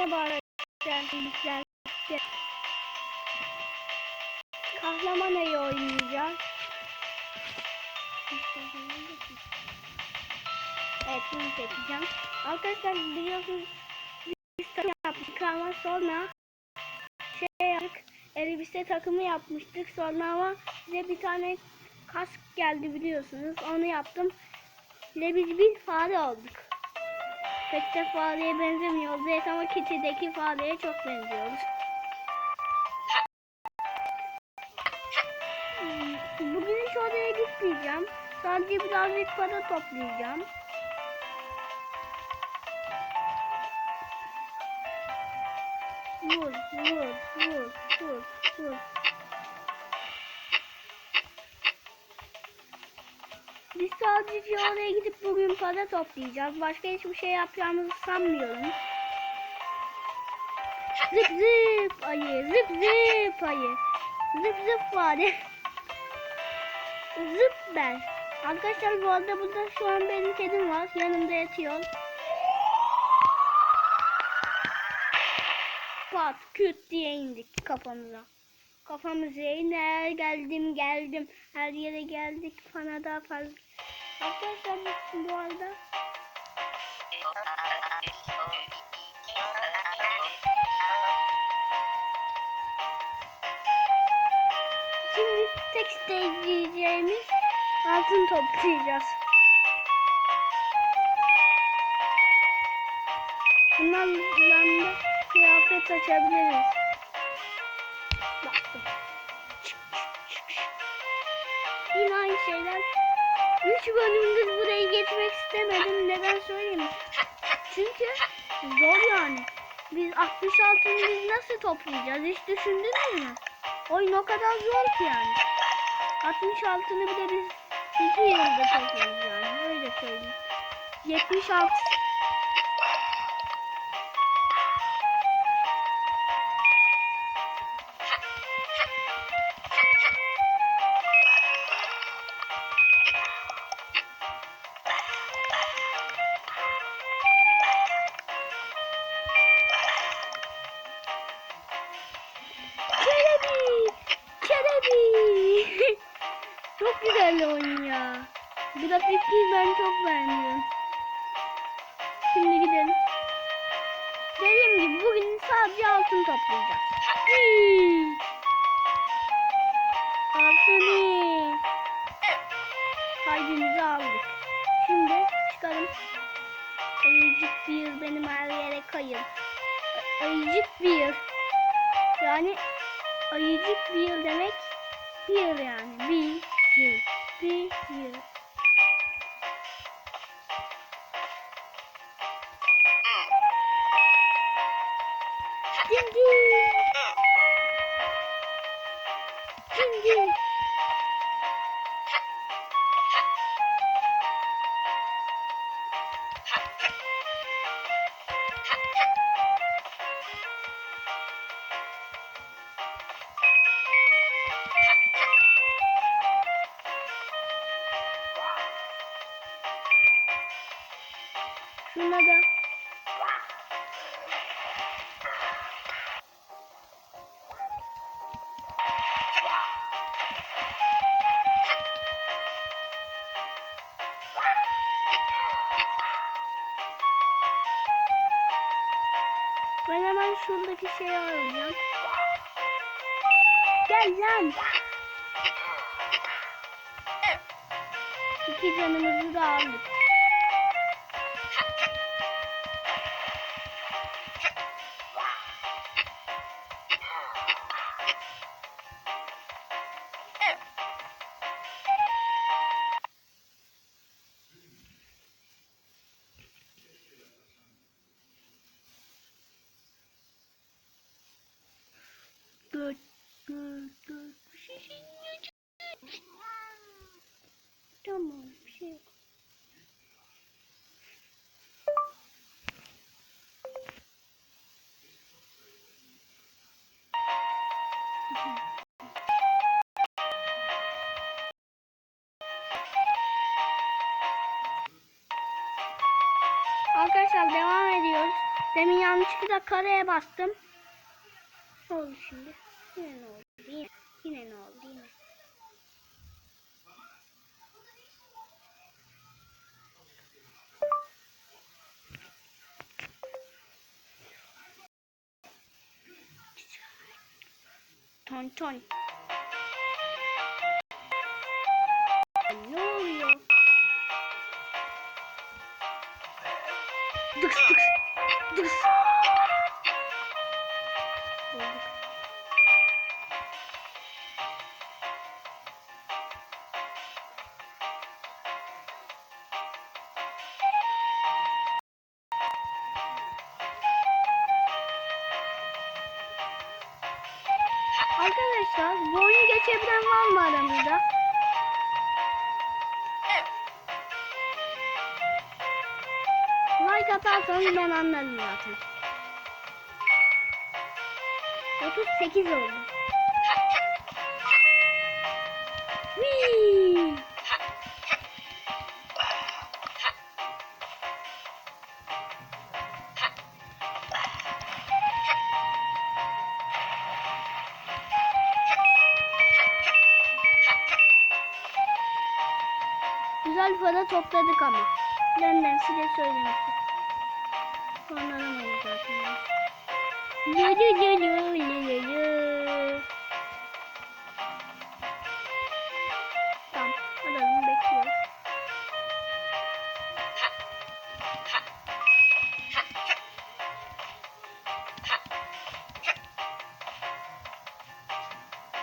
Merhaba arkadaşlar. Kahraman ayı oynayacağız. Evet bunu seçeceğim. Arkadaşlar biliyorsunuz biz takım yaptık ama sonra şey yaptık. Elbise takımı yapmıştık sonra ama size bir tane kask geldi biliyorsunuz. Onu yaptım. Ve biz bir fare olduk. Pek de fareye benzemiyoruz. Evet ama Kitty'deki fareye çok benziyoruz. Bugün hiç oraya gitmeyeceğim. Sadece birazcık para toplayacağım. Vur, vur, vur, vur, vur. Biz sadece oraya gidip bugün para toplayacağız. Başka hiçbir şey yapacağımızı sanmıyorum. Zıp zıp ayı, zıp zıp ayı. Zıp zıp fare. zıp ben. Arkadaşlar bu arada burada şu an benim kedim var. Yanımda yatıyor. Pat küt diye indik kafamıza. Kafamıza iner geldim geldim. Her yere geldik bana daha fazla. Arkadaşlar bu arada Şimdi tek izleyeceğimiz altın toplayacağız. Bunlarla da kıyafet açabiliriz. Baktım. Yine aynı şeyler. Üç bölümdür burayı geçmek istemedim. Neden söyleyeyim? Çünkü zor yani. Biz 66'ını biz nasıl toplayacağız? Hiç düşündünüz mü? Oyun o kadar zor ki yani. 66'ını bile biz 2 yılda toplarız yani. Öyle söyleyeyim. 76 sadece altın toplayacağız. Hii! Altını. Kalbimizi aldık. Şimdi çıkalım. Ayıcık bir benim her yere kayın. Ayıcık bir. Yani ayıcık bir demek bir yıl yani. Bir yıl. Bir yıl. geldi. Ben hemen şuradaki şeyi alacağım. Gel lan. İki canımızı da aldık. Demin yanlış yanlışlıkla kareye bastım. Ne oldu şimdi? Yine ne oldu? Yine, yine ne oldu? Yine. Ton ton. Arkadaşlar bu oyunu geçebilen var mı aramızda? Like atarsanız ben anlarım zaten. 38 oldu. Para topladık ama. Benden size söylemiştim. Sonlanamayız zaten. Lü lü lü lü lü lü lü. Tamam. Alalım bekliyoruz.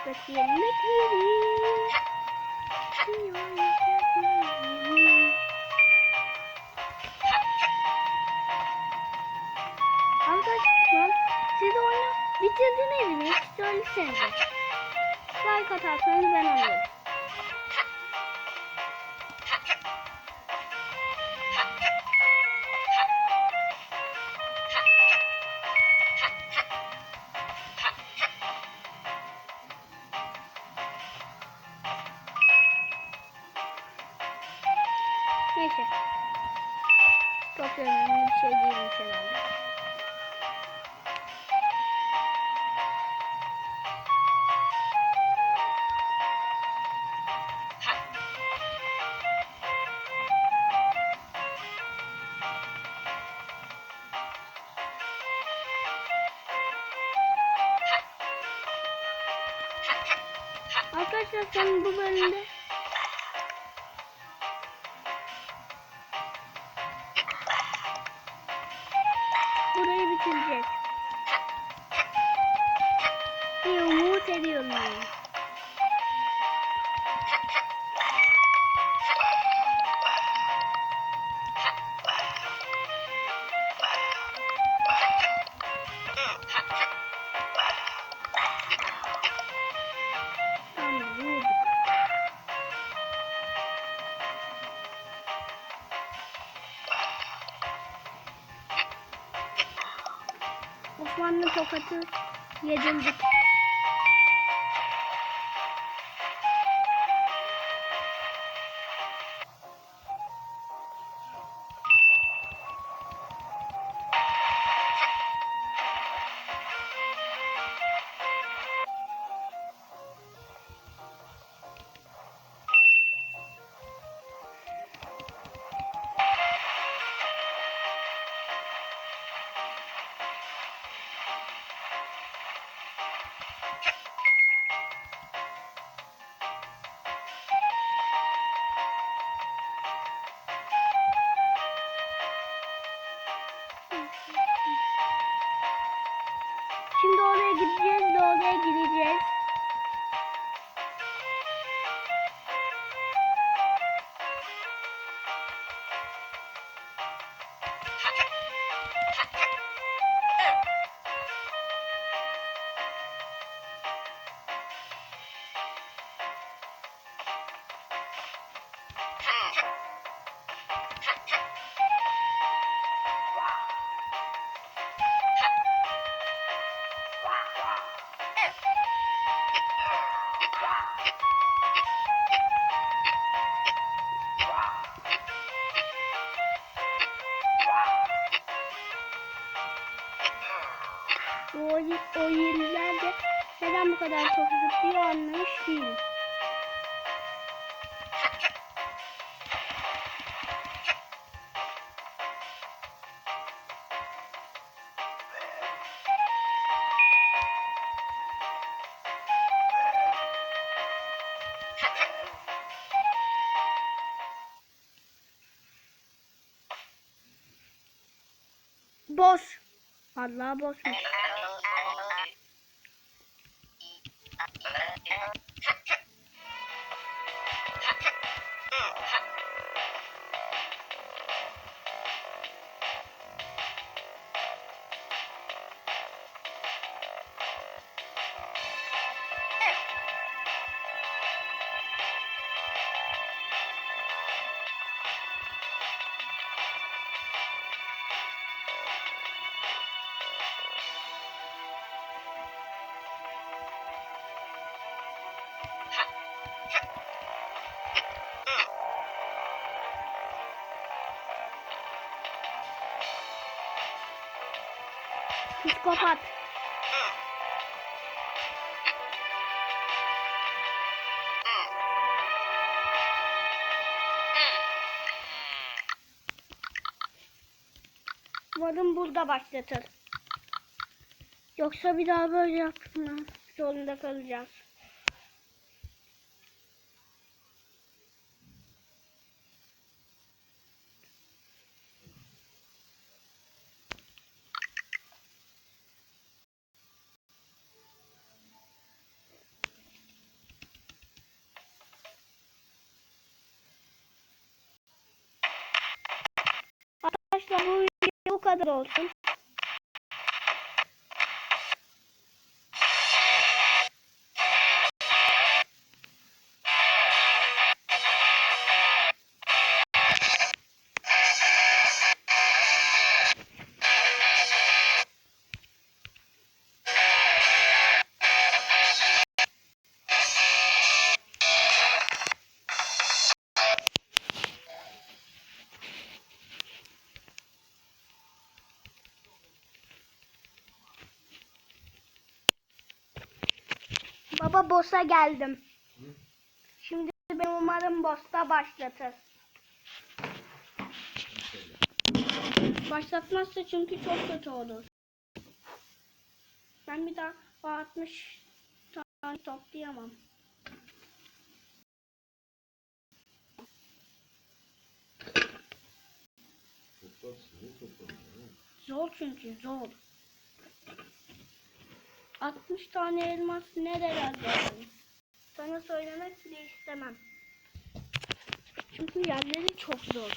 Bekleyelim bekleyelim. Arkadaşlar siz oyunu bitirdiniz mi? Söylesenize. Like atarsanız ben alırım. Neyse. Çok önemli bir şey değilmiş herhalde. Arkadaşlar sen bu bölümde tokatı yedirdik. Oyun, oyunlarda neden bu kadar çok zıplıyor anlamış değilim. Boş. Vallahi boşmuş. Psikopat. Umarım burada başlatır. Yoksa bir daha böyle yapma zorunda kalacağız. Arkadaşlar bu video bu kadar olsun. Baba boss'a geldim. Şimdi ben umarım boss'ta başlatır. Başlatmazsa çünkü çok kötü olur. Ben bir daha 60 tane toplayamam. Toplarsın? Zor çünkü zor. 60 tane elmas nerelerde? Sana söylemek bile istemem. Çünkü yerleri çok zor.